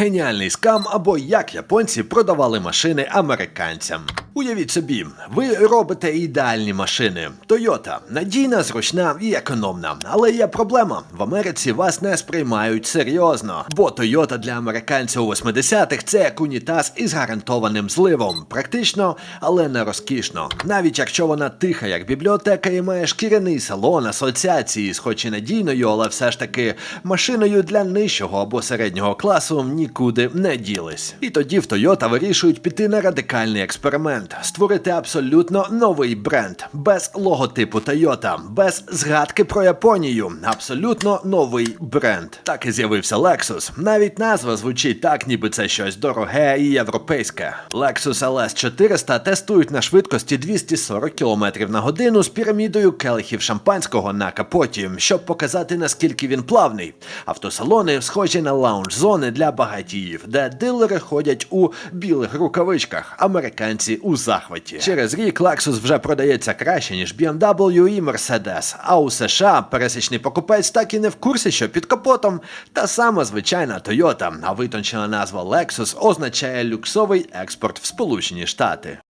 геніальний скам або як японці продавали машини американцям. Уявіть собі, ви робите ідеальні машини. Toyota надійна, зручна і економна. Але є проблема: в Америці вас не сприймають серйозно. Бо Toyota для американців у 80-х це як унітаз із гарантованим зливом. Практично, але не розкішно. Навіть якщо вона тиха, як бібліотека, і має шкіряний салон асоціації з хоч і надійною, але все ж таки машиною для нижчого або середнього класу нікуди не ділись. І тоді в Toyota вирішують піти на радикальний експеримент, створити абсолютно новий бренд, без логотипу Toyota, без згадки про Японію. Абсолютно новий бренд. Так і з'явився Lexus. Навіть назва звучить так, ніби це щось дороге і європейське. Lexus LS 400 тестують на швидкості 240 км на годину з пірамідою келихів шампанського на капоті, щоб показати наскільки він плавний. Автосалони схожі на лаунж-зони для багатіїв, де дилери ходять у білих рукавичках, американці у захваті. Через рік Lexus вже продається краще, ніж BMW і Mercedes. А у США пересічний покупець так і не в курсі, що під капотом та сама звичайна Toyota, а витончена назва Lexus означає люксовий експорт в Сполучені Штати.